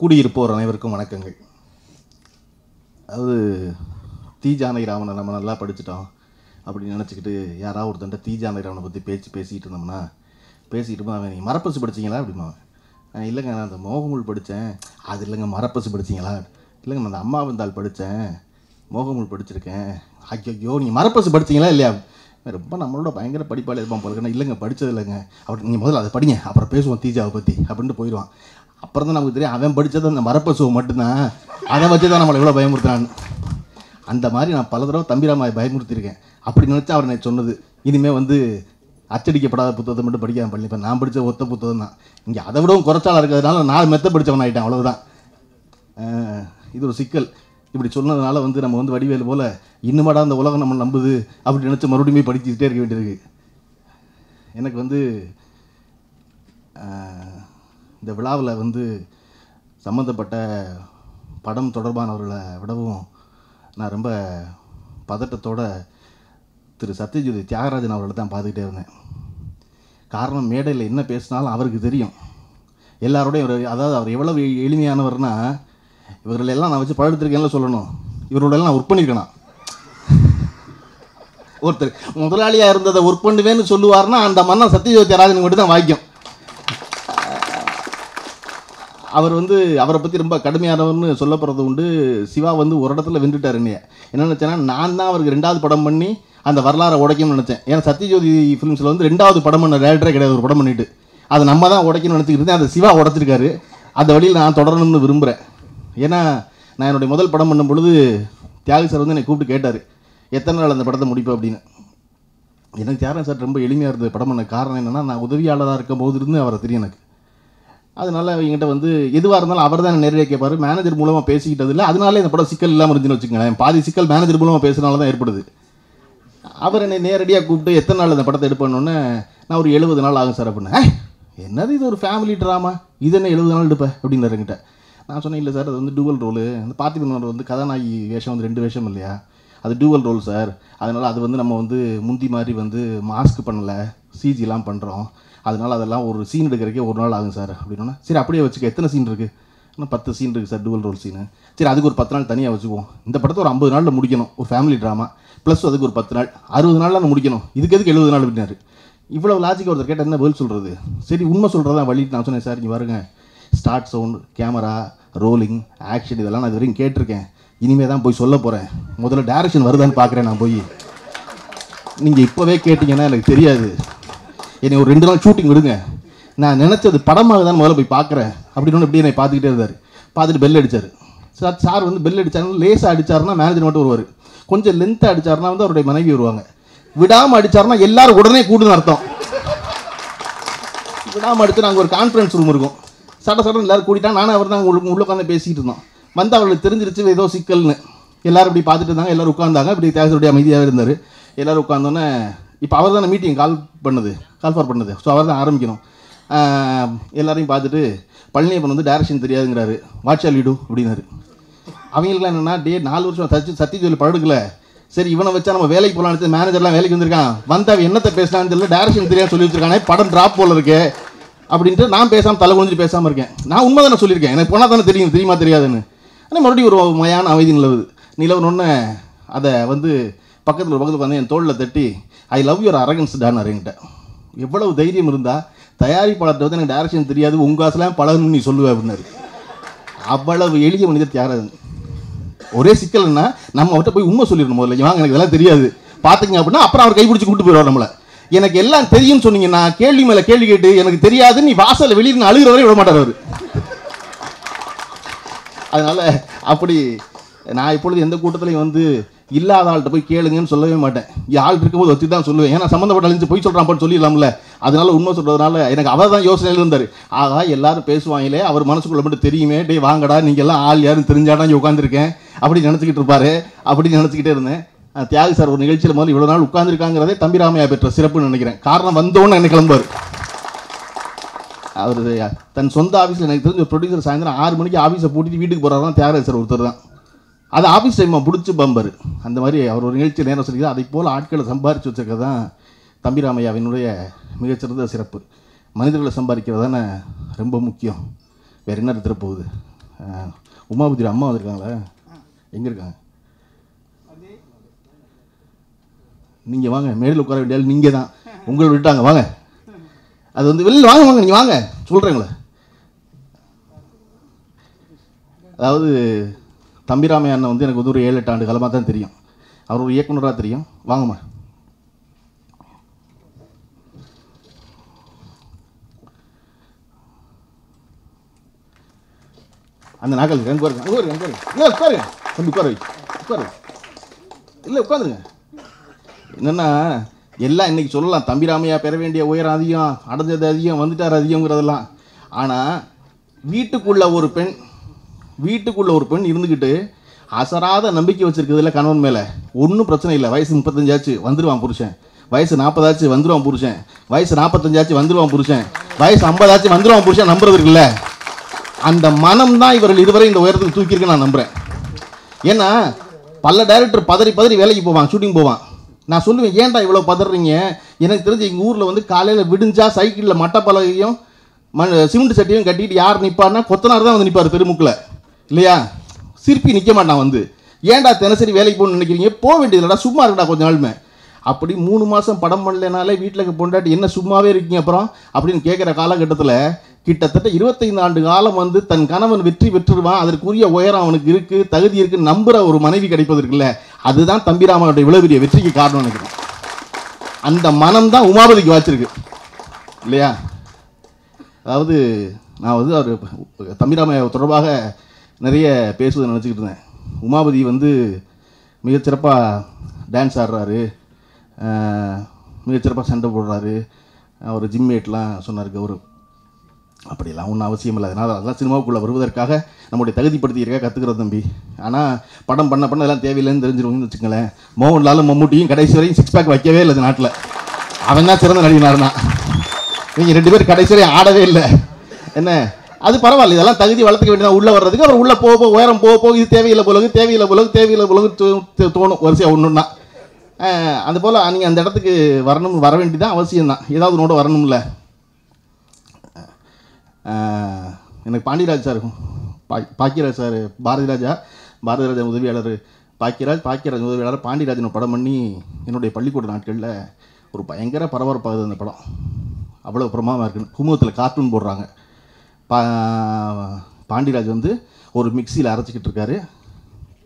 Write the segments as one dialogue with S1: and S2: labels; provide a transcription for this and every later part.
S1: கூடியிருப்போர் அனைவருக்கும் வணக்கங்கள். அதாவது தி ராமனை நம்ம நல்லா படிச்சிட்டோம் அப்படின்னு நினச்சிக்கிட்டு யாராவது ஒருத்தண்ட தி ஜானகி பற்றி பேச்சு பேசிகிட்டு இருந்தோம்னா பேசிக்கிட்டு போது அவன் நீங்கள் மரப்பசு படிச்சீங்களா அப்படிமா? அவன். இல்லைங்க நான் அந்த மோகமுல் படித்தேன் அது இல்லைங்க மரப்பசு படிச்சீங்களா? இல்லைங்க நான் அந்த அம்மாவந்தால் படித்தேன் மோகமுல் படிச்சிருக்கேன். ஐயோ நீங்கள் மரப்பசு படிச்சீங்களா இல்லையா? ரொம்ப நம்மளோட பயங்கர படிப்பாளி இருப்பான் போல இல்லைங்க படித்தது இல்லைங்க. அப்படி நீங்கள் முதல்ல அதை படிங்க அப்புறம் பேசுவோம் தீஜாவை பற்றி அப்படின்ட்டு போயிடுவான். அப்புறம் தான் நமக்கு தெரியும் அவன் படித்தது அந்த மரப்பசுவை மட்டும்தான். அதை வச்சு தான் நம்மளை எவ்வளோ பயமுறுத்துறான்னு. அந்த மாதிரி நான் பல தடவை தம்பிராமாவை பயமுறுத்தியிருக்கேன். அப்படி நினச்சா அவர் என்னை சொன்னது இனிமேல் வந்து அச்சடிக்கப்படாத புத்தகத்தை மட்டும் படிக்காம பண்ணி. இப்போ நான் படித்த ஒத்த புத்தகம் தான். இங்கே அதை விடவும் குறைச்சாலாக இருக்கிறதுனால நான் மெத்த படித்தவன் ஆகிட்டேன் அவ்வளோதான் இது ஒரு சிக்கல். இப்படி சொன்னதுனால வந்து நம்ம வந்து வடிவேல் போல் இன்னுமாடா அந்த உலகம் நம்ம நம்புது அப்படி நினச்சி மறுபடியும் படிச்சுக்கிட்டே இருக்க வேண்டியிருக்கு எனக்கு வந்து இந்த விழாவில் வந்து சம்மந்தப்பட்ட படம் தொடர்பானவர்களை விடவும் நான் ரொம்ப பதட்டத்தோட திரு சத்யஜோதி தியாகராஜன் அவர்களை தான் பார்த்துக்கிட்டே இருந்தேன். காரணம் மேடையில் என்ன பேசினாலும் அவருக்கு தெரியும். எல்லாரோடையும் ஒரு அதாவது அவர் எவ்வளவு எளிமையானவர்னா இவர்களெல்லாம் நான் வச்சு பழுத்திருக்கேன்னு சொல்லணும். இவரோடெல்லாம் நான் ஒர்க் பண்ணியிருக்கேனா? ஒருத்தர் முதலாளியாக இருந்ததை ஒர்க் பண்ணுவேன்னு சொல்லுவார்னா அந்த மன்னன் சத்யஜோதி ராஜன் மட்டும் தான் வாய்க்கும். அவர் வந்து அவரை பற்றி ரொம்ப கடுமையானவர்னு சொல்லப்படுறது உண்டு. சிவா வந்து ஒரு இடத்துல வென்றுட்டார் என்னைய. என்ன நினச்சேன்னா நான் தான் அவருக்கு ரெண்டாவது படம் பண்ணி அந்த வரலாறை உடைக்கணும்னு நினச்சேன். ஏன்னா சத்யஜோதி ஃபிலிம்ஸில் வந்து ரெண்டாவது படம் பண்ண டேரக்டரே கிடையாது ஒரு படம் பண்ணிட்டு. அதை நம்ம தான் உடைக்கணும்னு நினச்சிக்கிட்டு இருந்தேன். அதை சிவா உடைச்சிருக்காரு. அந்த வழியில் நான் தொடரணும்னு விரும்புகிறேன் ஏன்னா நான் என்னுடைய முதல் படம் பண்ணும் பொழுது தியாகி சார் வந்து என்னை கூப்பிட்டு கேட்டார் எத்தனை நாள் அந்த படத்தை முடிப்பேன் அப்படின்னு. எனக்கு தியாகராஜன் சார் ரொம்ப எளிமையாக இருந்தது படம் பண்ண காரணம் என்னென்னா நான் உதவியாளராக இருக்கும் போது இருந்து அவரை தெரியும் எனக்கு. அதனால என்கிட்ட வந்து எதுவாக இருந்தாலும் அவர் தான் நேரடியாக கேட்பார் மேனேஜர் மூலமாக பேசிக்கிட்டது இல்லை அதனால இந்த படம் சிக்கல் இல்லாமல் இருந்துன்னு வச்சுக்கோங்களேன். பாதி சிக்கல் மேனேஜர் மூலமாக பேசுனால தான் ஏற்படுது. அவர் என்னை நேரடியாக கூப்பிட்டு எத்தனை நாள் இந்த படத்தை எடுப்பேன்னு நான் ஒரு எழுபது நாள் ஆகும் சார் அப்படின்னேன் என்னது இது ஒரு ஃபேமிலி ட்ராமா இது என்ன எழுபது நாள் எடுப்பேன் அப்படின்னாரு என்கிட்ட. நான் சொன்னேன் இல்லை சார் அது வந்து டூவல் ரோலு அந்த பார்த்திபன் வந்து கதாநாயகி வேஷம் வந்து ரெண்டு வேஷம் இல்லையா? அது டூவல் ரோல் சார். அதனால் அது வந்து நம்ம வந்து முந்தி மாதிரி வந்து மாஸ்க் பண்ணலை. சிஜிலாம் பண்ணுறோம் அதனால் அதெல்லாம் ஒரு சீன் எடுக்கிறக்கே ஒரு நாள் ஆகும் சார் அப்படின்னா சரி அப்படியே வச்சுக்க. எத்தனை சீன் இருக்குது இன்னும் பத்து சீன் இருக்குது சார் டூவல் ரோல் சீனு சரி அதுக்கு ஒரு பத்து நாள் தனியாக வச்சுக்குவோம். இந்த படத்தை ஒரு ஐம்பது நாளில் முடிக்கணும் ஒரு ஃபேமிலி ட்ராமா ப்ளஸ் அதுக்கு ஒரு பத்து நாள் அறுபது நாளில் நான் முடிக்கணும். இதுக்கு எதுக்கு எழுபது நாள் அப்படின்னாரு. இவ்வளோ லாஜிக் ஒருத்தர் கேட்டால் என்ன பதில் சொல்கிறது சரி உண்மை சொல்கிறதா வழி நான் சொன்னேன் சார் நீ வருங்க start sound camera rolling action இதெல்லாம் நான் இது வரைக்கும் கேட்டிருக்கேன். இனிமே தான் போய் சொல்ல போகிறேன் முதல்ல டேரக்ஷன் வருதான்னு பார்க்குறேன் நான் போய். நீங்கள் இப்போவே கேட்டிங்கன்னா எனக்கு தெரியாது. என்னை ஒரு ரெண்டு நாள் ஷூட்டிங் விடுங்க. நான் நினச்சது படமாக தான் முதல்ல போய் பார்க்குறேன். அப்படின்னு இப்படி என்னை பார்த்துக்கிட்டே இருந்தார். பார்த்துட்டு பெல் அடிச்சார். சார் சார் வந்து பெல் அடிச்சாருன்னா லேசாக அடிச்சாருன்னா மேனேஜர் மட்டும் வருவார். கொஞ்சம் லென்த்தாக அடிச்சாருன்னா வந்து அவருடைய மனைவி வருவாங்க. விடாமல் அடிச்சாருன்னா எல்லாரும் உடனே கூடுன்னு அர்த்தம். விடாமல் அடித்து நாங்கள் ஒரு கான்ஃபரன்ஸ் ரூம் இருக்கும். சட்ட சட்டம் எல்லாரும் கூட்டிட்டா நானும் அவர் தான் உங்களுக்கு உள்ள உட்காந்து பேசிக்கிட்டு இருந்தோம். வந்து அவர்களுக்கு தெரிஞ்சிருச்சு ஏதோ சிக்கல்னு. எல்லாரும் இப்படி பார்த்துட்டு இருந்தாங்க எல்லாரும் உட்காந்தாங்க இப்படி தேசருடைய அமைதியாக இருந்தார். எல்லோரும் உட்காந்தோன்னே இப்போ அவர் தானே மீட்டிங் கால் பண்ணது கால் ஃபார் பண்ணது. ஸோ அவர் தான் ஆரம்பிக்கணும். எல்லாரையும் பார்த்துட்டு பழனியப்பன் வந்து டேரக்ஷன் தெரியாதுங்கிறாரு. வாட்சால் லிடு அப்படின்னாரு. அவங்களுக்குலாம் என்னென்னா டே நாலு வருஷம் சச்சி சத்தியஜோலி பழடுக்கல சரி இவனை வச்சா நம்ம வேலைக்கு போகலான்னு மேனேஜர்லாம் வேலைக்கு வந்திருக்கான். வந்த அவன் என்னத்தை பேசினான்னு தெரியல டேரக்ஷன் தெரியாது சொல்லி வச்சிருக்கானே படம் ட்ராப் போல இருக்கே. அப்படின்ட்டு நான் பேசாமல் தலை குனிஞ்சு பேசாமல் இருக்கேன். நான் உண்மை தானே சொல்லியிருக்கேன். எனக்கு போனால் தானே தெரியும் தெரியுமா தெரியாதுன்னு. ஆனால் மறுபடியும் ஒரு மயான அமைதி நிலவுது. நிலவுனொன்னே அதை வந்து பக்கத்தில் ஒரு பக்கத்தில் வந்து என் தோளில் தட்டி ஐ லவ் யுவர் அரகன்ஸ் டான் என்கிட்ட எவ்வளவு தைரியம் இருந்தால் தயாரிப்பாளர்கிட்ட வந்து எனக்கு டேரக்ஷன் தெரியாது உங்கள் காசுலாம் பழகணும்னு நீ சொல்லுவேன் அப்படின்னாரு. அவ்வளவு எளிய மனிதர் தியாகராஜன். ஒரே சிக்கல்னா நம்ம அவர்கிட்ட போய் உண்மை சொல்லிடணும் முதல்ல. வாங்க எனக்கு இதெல்லாம் தெரியாது. பார்த்துங்க அப்படின்னா அப்புறம் அவர் கைப்பிடிச்சு கூட்டு போயிடுவார் நம்மளை. எனக்கு எல்லாம் தெரியும்னு சொன்னீங்கன்னா கேள்வி மேலே கேள்வி கேட்டு எனக்கு தெரியாது நீ வாசலில் வெளியே அழுகிற வரை விட மாட்டார் அவர். அதனால அப்படி நான் இப்பொழுது எந்த கூட்டத்திலையும் வந்து இல்லாத ஆள்கிட்ட போய் கேளுங்கன்னு சொல்லவே மாட்டேன். இங்க ஆள் இருக்கும்போது வச்சு தான் சொல்லுவேன். ஏன்னா சம்மந்தப்பட்ட அழிஞ்சு போய் சொல்கிறான் சொல்லிடலாம்ல. அதனால உண்மை சொல்கிறதுனால எனக்கு அவர் தான் யோசனையில் இருந்தார். ஆகா எல்லாரும் பேசுவாங்களே அவர் மனசுக்குள்ள மட்டும் தெரியுமே டேய் வாங்கடா நீங்கள் எல்லாம் ஆள் யாரும் தெரிஞ்சாடா இங்கே உட்காந்துருக்கேன் அப்படின்னு நினச்சிக்கிட்டு இருப்பாரு. அப்படின்னு நினச்சிக்கிட்டே இருந்தேன். அஹ் சார் ஒரு நிகழ்ச்சியில் முதல்ல இவ்வளோ நாள் உட்காந்துருக்காங்கிறதே தம்பிராமையா பெற்ற சிறப்புன்னு நினைக்கிறேன். காரணம் வந்தோன்னு என்ன கிளம்புவார். அவர் தன் சொந்த ஆஃபீஸில் எனக்கு தெரிஞ்ச ப்ரொடியூசர் சாயந்தரம் ஆறு மணிக்கு ஆஃபீஸை பூட்டிட்டு வீட்டுக்கு போகிறாரு தியாகராஜ் சார் ஒருத்தர் தான். அது ஆஃபீஸ் டைம் பிடிச்சி பம்பர். அந்த மாதிரி அவர் ஒரு நிகழ்ச்சி நேரம் சொல்லி அதை போல் ஆட்களை சம்பாரித்து வச்சுருக்கிறது தான் தம்பிராமையாவினுடைய மிகச்சிறந்த சிறப்பு. மனிதர்களை சம்பாதிக்கிறது தானே ரொம்ப முக்கியம். வேறு என்ன எடுத்துகிட்டு போகுது? உமாபதி அம்மா வந்திருக்காங்களா? எங்கே இருக்காங்க? நீங்கள் வாங்க மேடையில் உட்கார வேண்டிய நீங்கள் தான் உங்களை விட்டாங்க வாங்க. அது வந்து வெளியில் வாங்க வாங்க நீங்கள் வாங்க. சொல்கிறேங்களே அதாவது தம்பிராமைய அண்ணன் வந்து எனக்கு வந்து ஒரு ஏழு எட்டு ஆண்டு காலமாக தான் தெரியும். அவர் ஒரு இயக்குனராக தெரியும். வாங்கம்மா. அந்த நாக்கள் அங்கே உட்காருங்க. அங்கே உட்காருங்க அங்கே இல்லை உட்காருங்க. தம்பி உட்கார. உட்காரு. இல்லை உட்காந்துருங்க. என்னென்னா எல்லாம் இன்னைக்கு சொல்லலாம். தம்பிராமையா பெற வேண்டிய உயரம் அதிகம் அடைஞ்சது அதிகம் வந்துட்டார் அதிகங்கிறதெல்லாம் ஆனால் வீட்டுக்குள்ள ஒரு பெண் வீட்டுக்குள்ளே ஒரு பெண் இருந்துக்கிட்டு அசராத நம்பிக்கை வச்சுருக்கிறதுல கணவன் மேலே. ஒன்றும் பிரச்சனை இல்லை. வயசு முப்பத்தஞ்சாச்சு வந்துடுவான் புருஷன். வயசு நாற்பதாச்சு வந்துடுவான் புருஷன். வயசு நாற்பத்தஞ்சாச்சு வந்துடுவான் புருஷன். வயசு ஐம்பதாச்சு வந்துடுவான் புருஷன் நம்புறது இருக்குல்ல அந்த மனம் தான் இவர்கள் இதுவரை இந்த உயரத்துக்கு தூக்கியிருக்குன்னு நான் நம்புகிறேன் ஏன்னா பல டைரக்டர் பதறி பதறி வேலைக்கு போவான் ஷூட்டிங் போவான். நான் சொல்லுவேன் ஏன்டா இவ்வளோ பதறீங்க? எனக்கு தெரிஞ்சு எங்கள் ஊரில் வந்து காலையில் விடிஞ்சா சைக்கிளில் மட்டப்பலகையும் மண் சிமெண்ட் சட்டியும் கட்டிட்டு யார் நிற்பார்னா கொத்தனார் தான் வந்து நிற்பார் தெருமுக்கில் இல்லையா? சிற்பி நிற்க மாட்டான் வந்து ஏன்டா தினசரி வேலைக்கு போகணும்னு நினைக்கிறீங்க? போக வேண்டியதுலடா சும்மா இருக்கடா கொஞ்ச நாளுமே. அப்படி மூணு மாதம் படம் பண்ணலனாலே வீட்டில் பொண்டாட்டி என்ன சும்மாவே இருக்கீங்க அப்புறம்? அப்படின்னு கேட்குற காலகட்டத்தில் கிட்டத்தட்ட இருபத்தைந்து ஆண்டு காலம் வந்து தன் கணவன் வெற்றி பெற்றுருவான் அதற்குரிய உயரம் அவனுக்கு இருக்குது தகுதி இருக்கு நம்புகிற ஒரு மனைவி கிடைப்பது இருக்குல்ல அதுதான் தம்பிராமனுடைய இவ்வளோ பெரிய வெற்றிக்கு காரணம் நினைக்கிறேன். அந்த மனம் தான் உமாபதிக்கு வாச்சிருக்கு இல்லையா? அதாவது நான் வந்து அவர் தம்பிராமைய தொடர்பாக நிறைய பேசுவதை நினச்சிக்கிட்டு இருந்தேன். உமாபதி வந்து மிகச்சிறப்பாக டான்ஸ் ஆடுறாரு. மிகச்சிறப்பாக சண்டை போடுறாரு. அவர் ஜிம்மேட்லாம் சொன்னார் கௌரவ் அப்படிலாம் ஒன்றும் அவசியம் இல்லை. அதனால் அதெல்லாம் சினிமாவுக்குள்ளே வருவதற்காக நம்முடைய தகுதிப்படுத்தியிருக்கா கற்றுக்கிறோம் தம்பி. ஆனால் படம் பண்ண பண்ண எல்லாம் தேவையில்லைன்னு தெரிஞ்சிருவோம்னு வச்சுக்கங்களேன். மோகன்லாலும் மம்முட்டியும் கடைசி வரையும் சிக்ஸ் பேக் வைக்கவே இல்லை இந்த நாட்டில். அவன் தான் சிறந்த நடிகனாருனா நீங்கள் ரெண்டு பேரும் கடைசி வரையும் ஆடவே இல்லை. என்ன? அது பரவாயில்ல இதெல்லாம் தகுதி வளர்த்துக்க வேண்டியதான் உள்ளே வர்றதுக்கு அவர் உள்ளே போக போக உயரம் போக போக இது தேவையில்லை போலகு தேவையில்லை போலகு தேவையில்லை போலகு தோணும். வரிசையாக ஒன்றுன்னா அது போல் நீங்கள் அந்த இடத்துக்கு வரணும் வர வேண்டியதான் அவசியம் தான் ஏதாவது நோட வரணும்ல. எனக்கு பாண்டியராஜ் சார் பா Bhagyaraj sir Bharathiraja Bharathiraja உதவியாளர் பாக்கியராஜ் பாக்கியராஜ் உதவியாளர் பாண்டியராஜன் படம் பண்ணி என்னுடைய பள்ளிக்கூட நாட்களில் ஒரு பயங்கர பரபரப்பாகுது அந்த படம். அவ்வளோ பிரமாதமாக இருக்குன்னு. குமுகத்தில் கார்ட்டூன் போடுறாங்க. பா பாண்டியராஜ் வந்து ஒரு மிக்சியில் அரைச்சிக்கிட்டு இருக்காரு.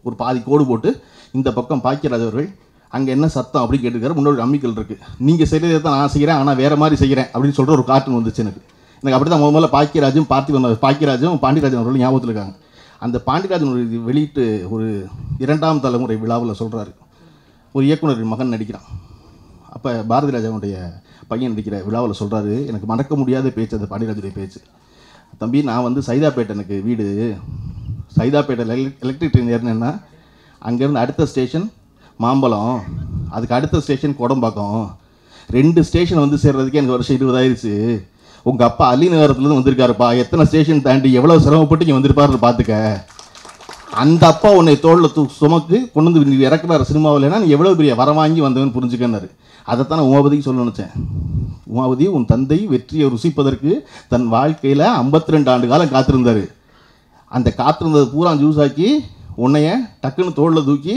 S1: ஒரு பாதி கோடு போட்டு இந்த பக்கம் பாக்கியராஜ் அவர்கள் அங்கே என்ன சத்தம் அப்படின்னு கேட்டுருக்காரு. முன்னாடி அம்மிக்கல் இருக்குது நீங்கள் செய்கிறதை தான் நான் செய்கிறேன் ஆனால் வேறு மாதிரி செய்கிறேன் அப்படின்னு சொல்கிற ஒரு கார்ட்டூன் வந்துச்சு எனக்கு. எனக்கு அப்படி தான் முதல்ல பாக்கியராஜும் பார்த்திபன் பாக்கியராஜும் பாண்டியராஜன் அவர்களும் ஞாபகத்தில் இருக்காங்க. அந்த பாண்டியராஜன் வெளியிட்டு ஒரு இரண்டாம் தலைமுறை விழாவில் சொல்கிறாரு ஒரு இயக்குனர் மகன் நடிக்கிறான். அப்போ பாரதிராஜனுடைய பையன் நடிக்கிற விழாவில் சொல்கிறாரு எனக்கு மறக்க முடியாத பேச்சு அந்த பாண்டியராஜுடைய பேச்சு. தம்பி நான் வந்து சைதாப்பேட்டை எனக்கு வீடு. சைதாப்பேட்டையில் எலக்ட்ரிக் ட்ரெயின் ஏறினேன்னா அங்கேருந்து அடுத்த ஸ்டேஷன் மாம்பழம். அதுக்கு அடுத்த ஸ்டேஷன் கோடம்பாக்கம். ரெண்டு ஸ்டேஷன் வந்து சேர்றதுக்கே எனக்கு வருஷம் இருபதாயிருச்சு. உங்கள் அப்பா அலி நகரத்துலேருந்து வந்திருக்காருப்பா. எத்தனை ஸ்டேஷன் தாண்டி எவ்வளோ சிரமப்பட்டு இங்கே வந்திருப்பாருன்னு பார்த்துக்க அந்த அப்பா உன்னை தோளில் தூ சுமக்கு கொண்டு வந்து நீ இறக்குறாரு சினிமாவில்னா நீ எவ்வளோ பெரிய வர வாங்கி வந்தவன் புரிஞ்சுக்கன்னாரு. அதைத்தான் நான் உமாபதிக்கு சொல்ல நினச்சேன். உமாபதி உன் தந்தை வெற்றியை ருசிப்பதற்கு தன் வாழ்க்கையில் 52 ரெண்டு ஆண்டு காலம் காத்திருந்தார். அந்த காத்திருந்தது பூரா ஜூஸ் ஆக்கி உன்னைய டக்குன்னு தோளில் தூக்கி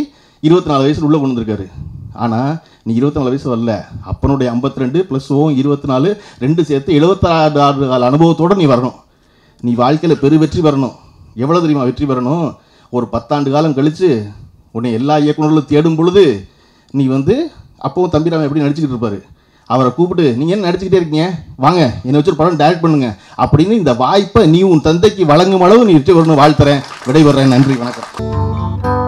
S1: இருபத்தி நாலு வயசில் உள்ளே கொண்டு வந்திருக்காரு. ஆனால் நீ இருபத்தி நாலு வயசு வரல. அப்பனுடைய 52 ரெண்டு ப்ளஸ் ஓ இருபத்தி நாலு ரெண்டு சேர்த்து எழுபத்தாறு ஆறு கால அனுபவத்தோடு நீ வரணும். நீ வாழ்க்கையில் பெரு வெற்றி பெறணும். எவ்வளோ தெரியுமா வெற்றி பெறணும்? ஒரு பத்தாண்டு காலம் கழித்து உன்னை எல்லா இயக்குநர்களும் தேடும் பொழுது நீ வந்து அப்போவும் தம்பிராமன் எப்படி நடிச்சுக்கிட்டு இருப்பார்? அவரை கூப்பிட்டு நீங்கள் என்ன நடிச்சுக்கிட்டே இருக்கீங்க? வாங்க என்னை வச்சு ஒரு படம் டைரக்ட் பண்ணுங்க. அப்படின்னு இந்த வாய்ப்பை நீ உன் தந்தைக்கு வழங்கும் அளவு நீ வெற்றி வரணும் வாழ்த்துறேன் விடைபெறேன் நன்றி வணக்கம்.